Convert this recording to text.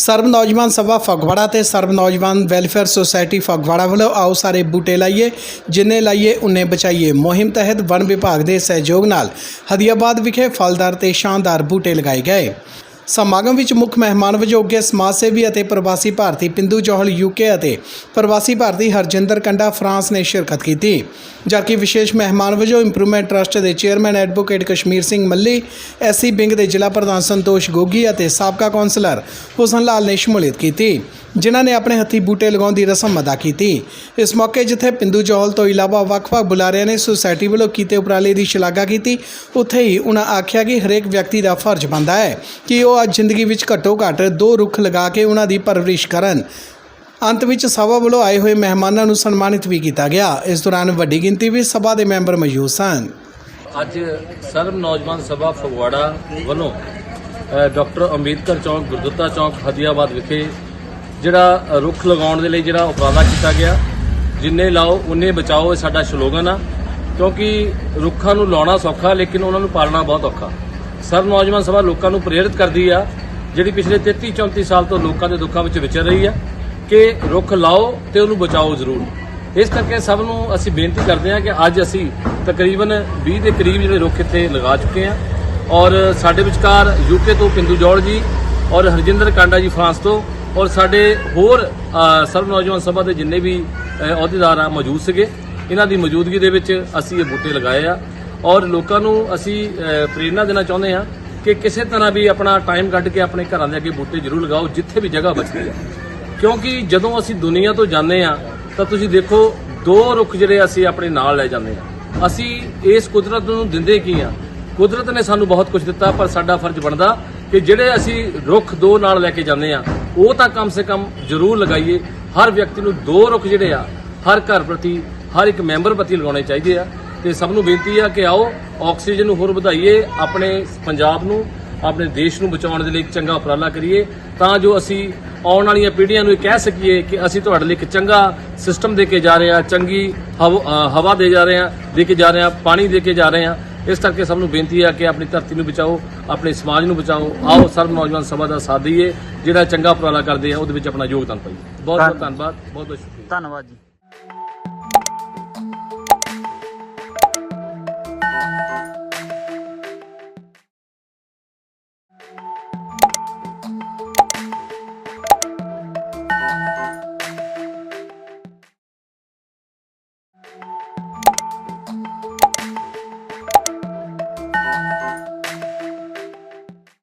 ਸਰਬ ਨੌਜਵਾਨ ਸਭਾ ਫਗਵਾੜਾ ਤੇ ਸਰਬ ਨੌਜਵਾਨ ਵੈਲਫੇਅਰ ਸੁਸਾਇਟੀ ਫਗਵਾੜਾ ਵੱਲੋਂ ਆਓ ਸਾਰੇ ਬੂਟੇ ਲਾਈਏ, ਜਿੰਨੇ ਲਾਈਏ ਉਨੇ ਬਚਾਈਏ। ਮੁਹਿੰਮ ਤਹਿਤ ਵਣ ਵਿਭਾਗ ਦੇ ਸਹਿਯੋਗ ਨਾਲ ਹਦੀਆਬਾਦ ਵਿਖੇ ਫਲਦਾਰ ਤੇ ਸ਼ਾਨਦਾਰ ਬੂਟੇ ਲਗਾਏ ਗਏ। ਸਮਾਗਮ ਵਿੱਚ ਮੁੱਖ ਮਹਿਮਾਨ ਵਜੋਂ ਉੱਗੇ ਸਮਾਜ ਸੇਵੀ ਅਤੇ ਪ੍ਰਵਾਸੀ ਭਾਰਤੀ ਪਿੰਦੂ ਜੋਹਲ ਯੂਕੇ ਅਤੇ ਪ੍ਰਵਾਸੀ ਭਾਰਤੀ ਹਰਜਿੰਦਰ ਕੰਡਾ ਫਰਾਂਸ ਨੇ ਸ਼ਿਰਕਤ ਕੀਤੀ। ਜਦਕਿ ਵਿਸ਼ੇਸ਼ ਮਹਿਮਾਨ ਵਜੋਂ ਇੰਪਰੂਵਮੈਂਟ ਟਰਸਟ ਦੇ chairman advocate Kashmir Singh Malli SC wing ਦੇ ਜ਼ਿਲ੍ਹਾ ਪ੍ਰਧਾਨ ਸੰਤੋਸ਼ ਗੋਗੀ ਅਤੇ ਸਾਬਕਾ ਕੌਂਸਲਰ ਹੁਸਨ ਲਾਲ ਨੇ ਸ਼ਮੂਲੀਅਤ ਕੀਤੀ, ਜਿਨ੍ਹਾਂ ਨੇ ਆਪਣੇ ਹੱਥੀ ਬੂਟੇ ਲਗਾਉਣ ਦੀ ਰਸਮ ਅਦਾ ਕੀਤੀ। ਇਸ ਮੌਕੇ ਜਿੱਥੇ ਪਿੰਦੂ ਜੋਹਲ ਤੋਂ ਇਲਾਵਾ ਵੱਖ-ਵੱਖ ਬੁਲਾਰਿਆਂ ਨੇ ਸੁਸਾਇਟੀ ਵੱਲੋਂ ਕੀਤੇ ਉਪਰਾਲੇ ਦੀ ਸ਼ਲਾਘਾ ਕੀਤੀ, ਉੱਥੇ ਹੀ ਉਹਨਾਂ ਆਖਿਆ ਕਿ ਹਰੇਕ ਵਿਅਕਤੀ ਦਾ ਫਰਜ਼ ਬਣਦਾ ਹੈ ਕਿ ਉਹ ਅੱਜ ਜ਼ਿੰਦਗੀ ਵਿੱਚ ਘੱਟੋ-ਘੱਟ ਦੋ ਰੁੱਖ ਲਗਾ ਕੇ ਉਹਨਾਂ ਦੀ ਪਰਵਰਿਸ਼ ਕਰਨ। ਅੰਤ ਵਿੱਚ ਸਭਾ ਵੱਲੋਂ ਆਏ ਹੋਏ ਮਹਿਮਾਨਾਂ ਨੂੰ ਸਨਮਾਨਿਤ ਵੀ ਕੀਤਾ ਗਿਆ। ਇਸ ਦੌਰਾਨ ਵੱਡੀ ਗਿਣਤੀ ਵਿੱਚ ਸਭਾ ਦੇ ਮੈਂਬਰ ਮੌਜੂਦ ਸਨ। ਅੱਜ ਸਰਬ ਨੌਜਵਾਨ ਸਭਾ ਫਗਵਾੜਾ ਵੱਲੋਂ ਡਾਕਟਰ ਅੰਬੇਦਕਰ ਚੌਂਕ ਗੁਰਦੁੱਤਾ ਚੌਂਕ, ਹਦੀਆਬਾਦ ਵਿਖੇ ਜਿਹੜਾ ਰੁੱਖ ਲਗਾਉਣ ਦੇ ਲਈ ਜਿਹੜਾ ਉਪਰਾਲਾ ਕੀਤਾ ਗਿਆ, ਜਿੰਨੇ ਲਾਓ ਉਨੇ ਬਚਾਓ ਇਹ ਸਾਡਾ ਸਲੋਗਨ ਆ। ਕਿਉਂਕਿ ਰੁੱਖਾਂ ਨੂੰ ਲਾਉਣਾ ਸੌਖਾ, ਲੇਕਿਨ ਉਹਨਾਂ ਨੂੰ ਪਾਲਣਾ ਬਹੁਤ ਔਖਾ। ਸਰਬ ਨੌਜਵਾਨ ਸਭਾ ਲੋਕਾਂ ਨੂੰ ਪ੍ਰੇਰਿਤ ਕਰਦੀ ਆ ਜਿਹੜੀ ਪਿਛਲੇ 33 34 ਸਾਲ ਤੋਂ ਲੋਕਾਂ ਦੇ ਦੁੱਖਾਂ ਵਿੱਚ ਵਿਚਰ ਰਹੀ ਆ ਕਿ ਰੁੱਖ ਲਾਓ ਤੇ ਉਹਨੂੰ ਬਚਾਓ ਜ਼ਰੂਰ। ਇਸ ਕਰਕੇ ਸਭ ਨੂੰ ਅਸੀਂ ਬੇਨਤੀ ਕਰਦੇ ਹਾਂ ਕਿ ਅੱਜ ਅਸੀਂ ਤਕਰੀਬਨ 20 ਦੇ ਕਰੀਬ ਜਿਹੜੇ ਰੁੱਖ ਇੱਥੇ ਲਗਾ ਚੁੱਕੇ ਹਾਂ ਔਰ ਸਾਡੇ ਵਿਚਕਾਰ ਯੂਕੇ ਤੋਂ ਪਿੰਦੂ ਜੋੜ ਜੀ ਔਰ ਹਰਜਿੰਦਰ ਕਾਂਡਾ ਜੀ ਫਰਾਂਸ ਤੋਂ ਔਰ ਸਾਡੇ ਹੋਰ ਅ, ਸਰਬ ਨੌਜਵਾਨ ਸਭਾ ਦੇ ਜਿੰਨੇ ਵੀ ਅਹੁਦੇਦਾਰ ਆ ਮੌਜੂਦ ਸੀਗੇ। ਇਹਨਾਂ ਦੀ ਮੌਜੂਦਗੀ ਦੇ ਵਿੱਚ ਅਸੀਂ ਇਹ ਬੂਟੇ ਲਗਾਏ ਆ। ਔਰ ਲੋਕਾਂ ਨੂੰ ਅਸੀਂ ਅ, ਪ੍ਰੇਰਣਾ ਦੇਣਾ ਚਾਹੁੰਦੇ ਹਾਂ ਕਿ ਕਿਸੇ ਤਰ੍ਹਾਂ ਵੀ ਆਪਣਾ ਟਾਈਮ ਕੱਢ ਕੇ ਆਪਣੇ ਘਰਾਂ ਦੇ ਅੱਗੇ ਬੂਟੇ ਜ਼ਰੂਰ ਲਗਾਓ ਜਿੱਥੇ ਵੀ ਜਗ੍ਹਾ ਬਚਦੀ ਹੈ। ਕਿਉਂਕਿ ਜਦੋਂ ਅਸੀਂ ਦੁਨੀਆ ਤੋਂ ਜਾਂਦੇ ਆ ਤਾਂ ਤੁਸੀਂ ਦੇਖੋ ਦੋ ਰੁੱਖ ਜਿਹੜੇ ਅਸੀਂ ਆਪਣੇ ਨਾਲ ਲੈ ਜਾਂਦੇ ਆ ਅਸੀਂ ਇਸ ਕੁਦਰਤ ਨੂੰ ਦਿੰਦੇ ਕੀ ਆ ਕੁਦਰਤ ਨੇ ਸਾਨੂੰ ਬਹੁਤ ਕੁਝ ਦਿੱਤਾ ਪਰ ਸਾਡਾ ਫਰਜ਼ ਬਣਦਾ ਕਿ ਜਿਹੜੇ ਅਸੀਂ ਰੁੱਖ ਦੋ ਨਾਲ ਲੈ ਕੇ ਜਾਂਦੇ ਆ ਉਹ ਤਾਂ ਕਮ ਸੇ ਕਮ ਜ਼ਰੂਰ ਲਗਾਈਏ। ਹਰ ਵਿਅਕਤੀ ਨੂੰ ਦੋ ਰੁੱਖ ਜਿਹੜੇ ਆ ਹਰ ਘਰ ਪ੍ਰਤੀ ਹਰ ਇੱਕ ਮੈਂਬਰ ਪ੍ਰਤੀ ਲਗਾਉਣੇ ਚਾਹੀਦੇ ਆ। ਤੇ ਸਭ ਨੂੰ ਬੇਨਤੀ ਆ ਕਿ ਆਓ ਆਕਸੀਜਨ ਨੂੰ ਹੋਰ ਵਧਾਈਏ ਆਪਣੇ ਪੰਜਾਬ ਨੂੰ ਆਪਣੇ ਦੇਸ਼ ਨੂੰ ਬਚਾਉਣ ਦੇ ਲਈ ਇੱਕ ਚੰਗਾ ਉਪਰਾਲਾ ਕਰੀਏ ਤਾਂ ਜੋ ਅਸੀਂ ਆਉਣ ਵਾਲੀਆਂ ਪੀੜ੍ਹੀਆਂ ਨੂੰ ਇਹ ਕਹਿ ਸਕੀਏ ਕਿ ਅਸੀਂ ਤੁਹਾਡੇ ਲਈ ਇੱਕ ਚੰਗਾ ਸਿਸਟਮ ਦੇ ਕੇ ਜਾ ਰਹੇ ਹਾਂ ਚੰਗੀ ਹਵ- ਦੇ ਜਾ ਰਹੇ ਹਾਂ ਦੇ ਕੇ ਜਾ ਰਹੇ ਹਾਂ ਪਾਣੀ ਦੇ ਕੇ ਜਾ ਰਹੇ ਹਾਂ। ਇਸ ਕਰਕੇ ਸਭ ਨੂੰ ਬੇਨਤੀ ਹੈ ਕਿ ਆਪਣੀ ਧਰਤੀ ਨੂੰ ਬਚਾਓ ਆਪਣੇ ਸਮਾਜ ਨੂੰ ਬਚਾਓ। ਆਓ ਸਰਬ ਨੌਜਵਾਨ ਸਭਾ ਦਾ ਸਾਥ ਦਈਏ ਜਿਹੜਾ ਚੰਗਾ ਉਪਰਾਲਾ ਕਰਦੇ ਆ ਉਹਦੇ ਵਿੱਚ ਆਪਣਾ ਯੋਗਦਾਨ ਪਾਈਏ। ਬਹੁਤ ਬਹੁਤ ਧੰਨਵਾਦ ਬਹੁਤ ਬਹੁਤ ਸ਼ੁਕਰੀਆ। ਧੰਨਵਾਦ ਜੀ। Música